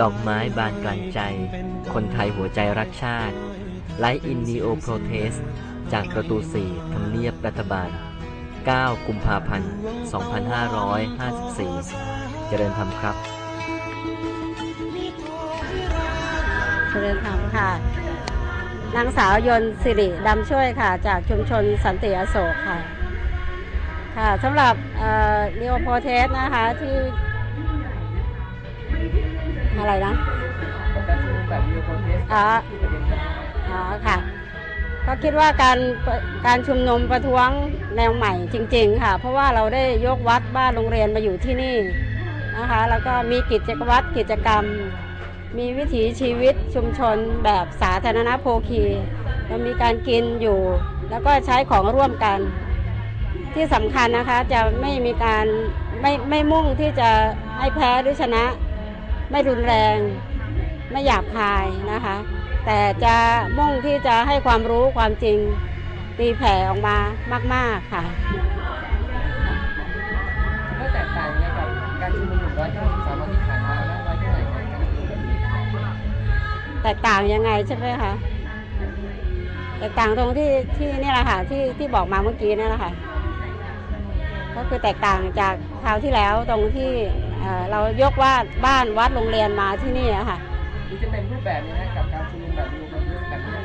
ดอกไม้บานกลางใจ คนไทยหัวใจรักชาติไลท์อินนีโอโปรเทสจากประตู4ทำเนียบรัฐบาล 9 กุมภาพันธ์ 2554 เจริญธรรมครับ เจริญธรรมค่ะ นางสาวยนสิริดำช่วยค่ะ จากชุมชนสันติอโศกค่ะ ค่ะสำหรับเรียวโพเทสนะคะที่ อะไรนะการชุมนุมแบบวิดีโอคอนเทสต์อ๋อที่ประเด็นครับอ๋อค่ะ ก็คิดว่าการการชุมนุมประท้วงแนวใหม่จริง ๆ ค่ะ เพราะว่าเราได้ยกวัดบ้านโรงเรียนมาอยู่ที่นี่นะคะ แล้วก็มีกิจวัตรกิจกรรม มีวิถีชีวิตชุมชนแบบสาธารณโภคีเรามีการกินอยู่ แล้วก็ใช้ของร่วมกัน ที่สำคัญนะคะจะไม่มีการไม่ไม่มุ่งที่จะให้แพ้หรือชนะ ไม่รุนแรง ไม่หยาบคายนะคะ แต่จะมุ่งที่จะให้ความรู้ความจริงตีแผ่ออกมามาก ๆ ค่ะก็แตกต่างยังไงกับการชุมนุม193วันที่ผ่านมาแล้วน้อยแค่ไหนครับการชุมนุมแบบนี้แตกต่างยังไงใช่ไหมคะแตกต่างตรงที่ที่นี่แหละค่ะที่ที่บอกมาเมื่อกี้นี่แหละค่ะก็คือแตกต่างจากคราวที่แล้วตรงที่ เอ่อเรายกว่าบ้านวัดโรงเรียนมาที่นี่อะค่ะหรือจะเป็นรูปแบบนี้นะกับการชุมนุมแบบวิดีโอคอนเทสต์แบบนี้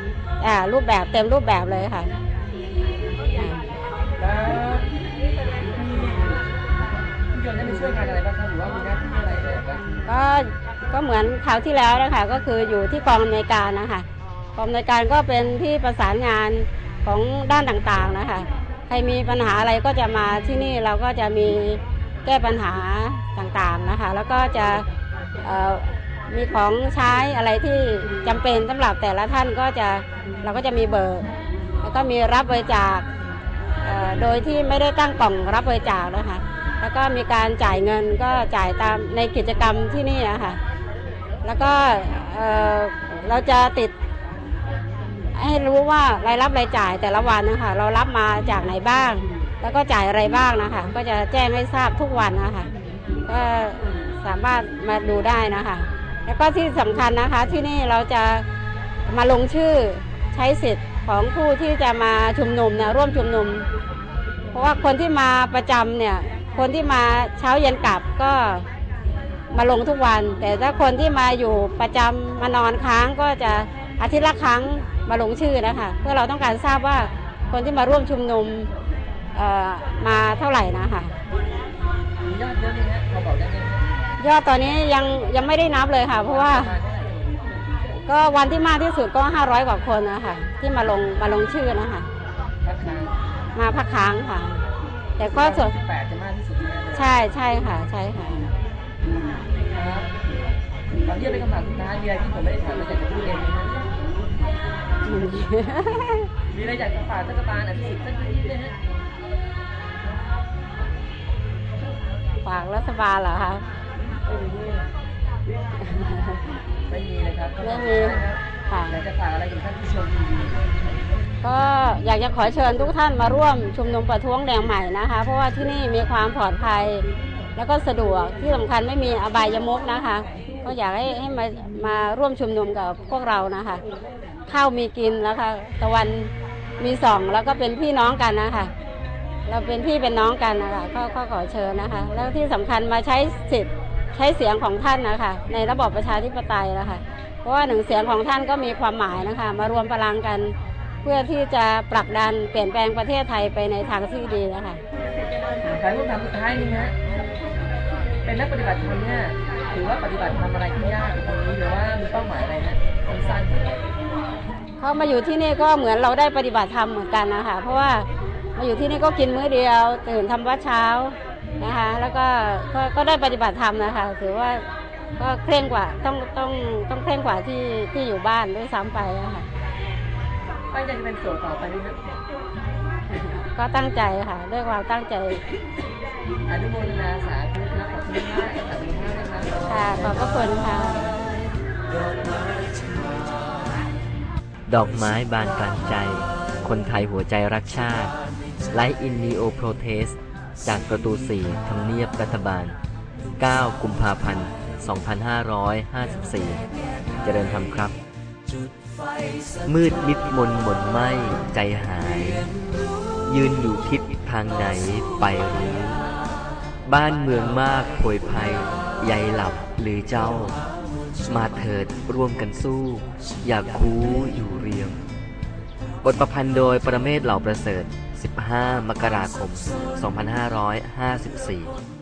อ่ารูปแบบเต็มรูปแบบเลยค่ะอ่าแล้วพี่พี่ยนต์ได้ไปช่วยงานอะไรบ้างครับหรือว่ามีหน้าที่อะไรในการชุมนุมก็ก็เหมือนคราวที่แล้วนะคะก็คืออยู่ที่กองอำนวยการนะคะกองอำนวยการก็เป็นที่ประสานงานของด้านต่างๆนะคะใครมีปัญหาอะไรก็จะมาที่นี่เราก็จะมีแก้ปัญหาต่างๆนะคะ แล้วก็จะมีของใช้อะไรที่จำเป็นสำหรับแต่ละท่านก็จะเราก็จะมีเบอร์แล้วก็มีรับบริจาคโดยที่ไม่ได้ตั้งกล่องรับบริจาคนะคะแล้วก็มีการจ่ายเงินก็จ่ายตามในกิจกรรมที่นี่อะคะแล้วก็เอ่อเราจะติด ให้รู้ว่ารายรับรายจ่ายแต่ละวันนะคะเรารับมาจากไหนบ้าง แล้วก็จ่ายอะไรบ้างนะคะ ก็จะแจ้งให้ทราบทุกวันนะคะก็สามารถมาดูได้นะคะ แล้วก็ที่สำคัญนะคะที่นี่เราจะมาลงชื่อใช้สิทธิ์ของผู้ที่จะมาชุมนุมเนี่ยร่วมชุมนุม เพราะว่าคนที่มาประจำเนี่ย คนที่มาเช้าเย็นกลับก็มาลงทุกวัน แต่ถ้าคนที่มาอยู่ประจำมานอนค้างก็จะอาทิตย์ละครั้งมาลงชื่อนะคะ เพื่อเราต้องการทราบว่าคนที่มาร่วมชุมนุม เอ่อมาเท่าไหร่นะคะมียอดเยอะไหมฮะพอบอกได้ไหมฮะยอดตอนนี้ยังยังไม่ได้นับเลยค่ะ เพราะว่า ประมาณเท่าไหร่ก็วันที่มากที่สุดก็ 500 กว่าคนนะคะที่มาลงมาลงชื่อนะคะพักค้างมาพักค้างค่ะ แต่ก็ส่วนแปดจะมากที่สุดใช่ไหมใช่ใช่ค่ะ ใช่ค่ะ ครับตอนนี้เป็นคำถามสุดท้ายมีอะไรที่ผมไม่ได้ถามแล้วอยากจะพูดเองไหมฮะมีอะไรอยากจะฝากรัฐบาลอภิสิทธิ์สักนิดไหมฮะ ฝากรัฐบาลเหรอคะไม่มีเลยครับไม่มีค่ะอยากจะฝากอะไรถึงท่านผู้ชมทีวีก็อยากจะขอเชิญทุกท่านมาร่วมชุมนุมประท้วงแนวใหม่นะคะ เพราะว่าที่นี่มีความปลอดภัย แล้วก็สะดวกที่สำคัญไม่มีอบายมุกนะคะ ก็อยากให้ให้มามาร่วมชุมนุมกับพวกเรานะคะ ข้าวมีกินแล้วค่ะตะวันมีสองแล้วก็เป็นพี่น้องกันนะคะ เราเป็นพี่เป็นน้องกันนะคะก็ก็ขอเชิญนะคะ แล้วที่สำคัญมาใช้สิทธิ์ใช้เสียงของท่านนะคะในระบอบประชาธิปไตยนะคะเพราะว่าหนึ่งเสียงของท่านก็มีความหมายนะคะ มารวมพลังกัน เพื่อที่จะผลักดันเปลี่ยนแปลงประเทศไทยไปในทางที่ดีนะคะขายรูปทำสุดท้ายนี่ฮะเป็นนักปฏิบัติธรรมเนี่ยถือว่าปฏิบัติธรรมอะไรที่ยากตรงนี้หรือว่ามีเป้าหมายอะไรฮะสั้นเขามาอยู่ที่นี่ก็เหมือนเราได้ปฏิบัติธรรมเหมือนกันนะคะเพราะว่า มาอยู่ที่นี่ก็กินมื้อเดียว ตื่นทำวัดเช้านะคะ แล้วก็ก็ก็ได้ปฏิบัติธรรมนะคะ ถือว่าก็เคร่งกว่าต้องต้องต้องเคร่งกว่าที่ที่อยู่บ้านด้วยซ้ำไปอะค่ะๆตั้งใจจะเป็นโสดต่อไปไหมฮะก็ตั้งใจค่ะ ด้วยความตั้งใจอนุโมทนาสาธุครับขอบคุณมากขอบคุณมากนะครับค่ะขอบพระคุณค่ะ ดอกไม้บานกลางใจ คนไทยหัวใจรักชาติ ไลท์อินนีโอโปรเทสจากประตู 4ทำเนียบรัฐบาล 9 กุมภาพันธ์ 2554 เจริญธรรมครับ มืดมิดมนหม่นไหมใจหาย ยืนอยู่ทิศทางไหนไปรู้ บ้านเมืองมากโผยภัยใยหลับหรือเจ้า มาเถิดร่วมกันสู้ อยากคูอยู่เรียง บทประพันธ์โดยประเมศเหล่าประเสริฐ 15 มกราคม 2554